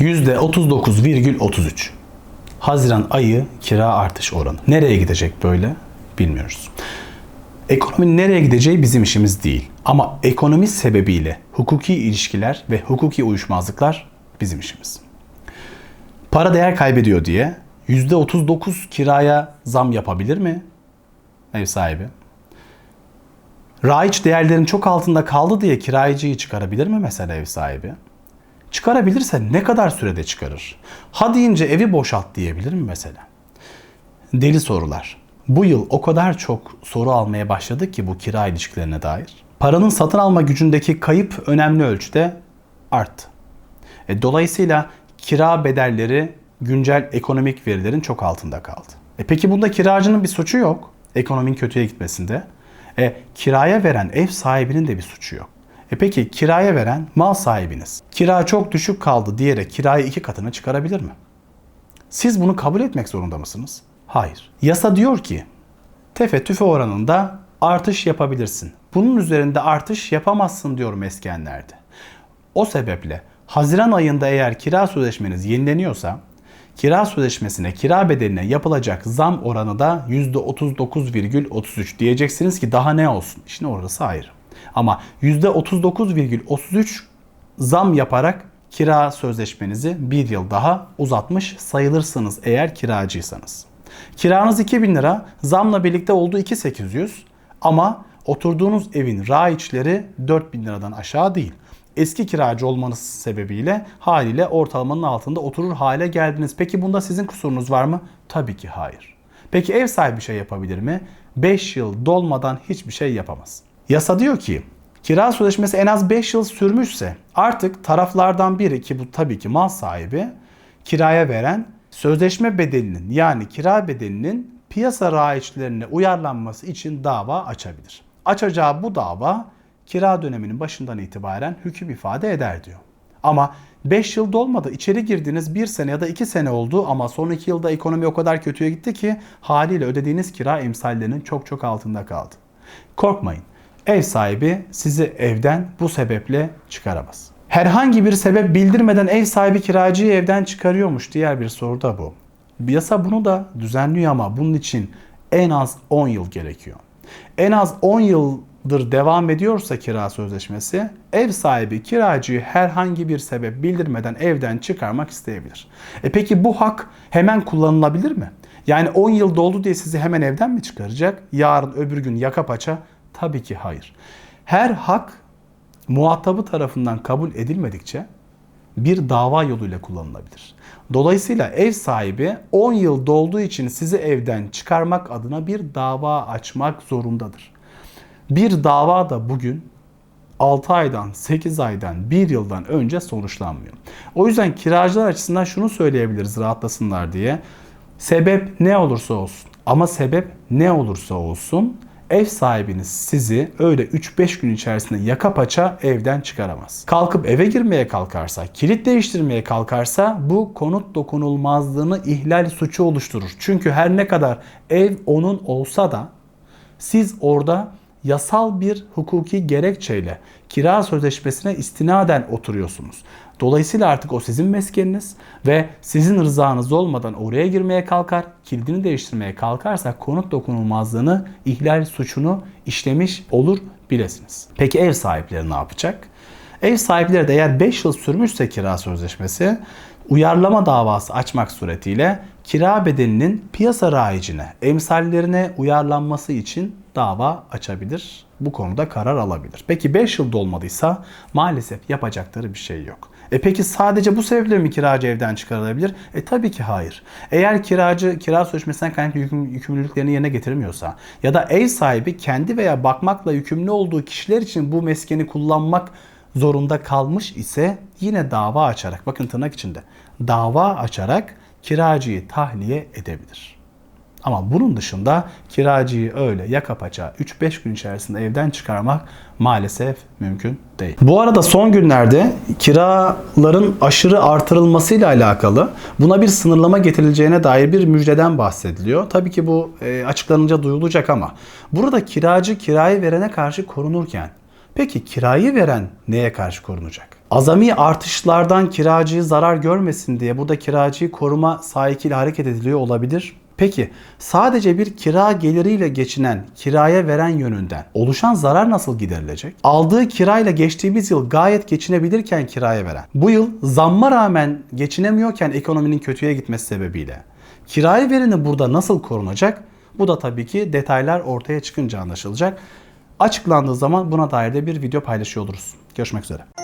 %39,33. Haziran ayı kira artış oranı. Nereye gidecek böyle bilmiyoruz. Ekonominin nereye gideceği bizim işimiz değil. Ama ekonomi sebebiyle hukuki ilişkiler ve hukuki uyuşmazlıklar bizim işimiz. Para değer kaybediyor diye %39 kiraya zam yapabilir mi ev sahibi? Raiç değerlerin çok altında kaldı diye kirayıcıyı çıkarabilir mi mesela ev sahibi? Çıkarabilirse ne kadar sürede çıkarır? Ha deyince evi boşalt diyebilir mi mesela? Deli sorular. Bu yıl o kadar çok soru almaya başladık ki bu kira ilişkilerine dair. Paranın satın alma gücündeki kayıp önemli ölçüde arttı. E, dolayısıyla kira bedelleri güncel ekonomik verilerin çok altında kaldı. E, peki bunda kiracının bir suçu yok. Ekonominin kötüye gitmesinde. E, kiraya veren ev sahibinin de bir suçu yok. E peki kiraya veren mal sahibiniz. Kira çok düşük kaldı diyerek kirayı iki katına çıkarabilir mi? Siz bunu kabul etmek zorunda mısınız? Hayır. Yasa diyor ki tefe tüfe oranında artış yapabilirsin. Bunun üzerinde artış yapamazsın diyor meskenlerde. O sebeple Haziran ayında eğer kira sözleşmeniz yenileniyorsa kira sözleşmesine, kira bedeline yapılacak zam oranı da %39,33 diyeceksiniz ki daha ne olsun? İşin orası ayrı. Ama %39,33 zam yaparak kira sözleşmenizi bir yıl daha uzatmış sayılırsınız eğer kiracıysanız. Kiranız 2000 lira, zamla birlikte oldu 2800 ama oturduğunuz evin raiçleri 4000 liradan aşağı değil. Eski kiracı olmanız sebebiyle haliyle ortalamanın altında oturur hale geldiniz. Peki bunda sizin kusurunuz var mı? Tabii ki hayır. Peki ev sahibi şey yapabilir mi? 5 yıl dolmadan hiçbir şey yapamaz. Yasa diyor ki kira sözleşmesi en az 5 yıl sürmüşse artık taraflardan biri ki bu tabii ki mal sahibi kiraya veren sözleşme bedelinin yani kira bedelinin piyasa raiçlerine uyarlanması için dava açabilir. Açacağı bu dava kira döneminin başından itibaren hüküm ifade eder diyor. Ama 5 yıl dolmadı. İçeri girdiğiniz 1 sene ya da 2 sene oldu ama son 2 yılda ekonomi o kadar kötüye gitti ki haliyle ödediğiniz kira emsallerinin çok çok altında kaldı. Korkmayın. Ev sahibi sizi evden bu sebeple çıkaramaz. Herhangi bir sebep bildirmeden ev sahibi kiracıyı evden çıkarıyormuş. Diğer bir soru da bu. Yasa bunu da düzenliyor ama bunun için en az 10 yıl gerekiyor. En az 10 yıldır devam ediyorsa kira sözleşmesi, ev sahibi kiracıyı herhangi bir sebep bildirmeden evden çıkarmak isteyebilir. E peki bu hak hemen kullanılabilir mi? Yani 10 yıl doldu diye sizi hemen evden mi çıkaracak? Yarın öbür gün yaka paça? Tabii ki hayır. Her hak muhatabı tarafından kabul edilmedikçe bir dava yoluyla kullanılabilir. Dolayısıyla ev sahibi 10 yıl dolduğu için sizi evden çıkarmak adına bir dava açmak zorundadır. Bir dava da bugün 6 aydan, 8 aydan, 1 yıldan önce sonuçlanmıyor. O yüzden kiracılar açısından şunu söyleyebiliriz rahatlasınlar diye. Sebep ne olursa olsun ama sebep ne olursa olsun ev sahibiniz sizi öyle 3-5 gün içerisinde yaka paça evden çıkaramaz. Kalkıp eve girmeye kalkarsa, kilit değiştirmeye kalkarsa bu konut dokunulmazlığını ihlal suçu oluşturur. Çünkü her ne kadar ev onun olsa da siz orada yasal bir hukuki gerekçeyle kira sözleşmesine istinaden oturuyorsunuz. Dolayısıyla artık o sizin meskeniniz ve sizin rızanız olmadan oraya girmeye kalkar, kilidini değiştirmeye kalkarsa konut dokunulmazlığını, ihlal suçunu işlemiş olur bilesiniz. Peki ev sahipleri ne yapacak? Ev sahipleri de eğer 5 yıl sürmüşse kira sözleşmesi uyarlama davası açmak suretiyle kira bedelinin piyasa rayicine, emsallerine uyarlanması için dava açabilir. Bu konuda karar alabilir. Peki 5 yıl dolmadıysa maalesef yapacakları bir şey yok. E peki sadece bu sebeple mi kiracı evden çıkarılabilir? E tabii ki hayır. Eğer kiracı kira sözleşmesinden kaynaklı yüküm, yükümlülüklerini yerine getirmiyorsa ya da ev sahibi kendi veya bakmakla yükümlü olduğu kişiler için bu meskeni kullanmak zorunda kalmış ise yine dava açarak bakın tırnak içinde dava açarak kiracıyı tahliye edebilir. Ama bunun dışında kiracıyı öyle yaka paça 3-5 gün içerisinde evden çıkarmak maalesef mümkün değil. Bu arada son günlerde kiraların aşırı artırılmasıyla alakalı buna bir sınırlama getirileceğine dair bir müjdeden bahsediliyor. Tabii ki bu e, açıklanınca duyulacak ama burada kiracı kirayı verene karşı korunurken peki kirayı veren neye karşı korunacak? Azami artışlardan kiracı zarar görmesin diye burada kiracıyı koruma sahikiyle hareket ediliyor olabilir. Peki sadece bir kira geliriyle geçinen, kiraya veren yönünden oluşan zarar nasıl giderilecek? Aldığı kirayla geçtiğimiz yıl gayet geçinebilirken kiraya veren, bu yıl zamma rağmen geçinemiyorken ekonominin kötüye gitmesi sebebiyle kiraya vereni burada nasıl korunacak? Bu da tabii ki detaylar ortaya çıkınca anlaşılacak. Açıklandığı zaman buna dair de bir video paylaşıyor oluruz. Görüşmek üzere.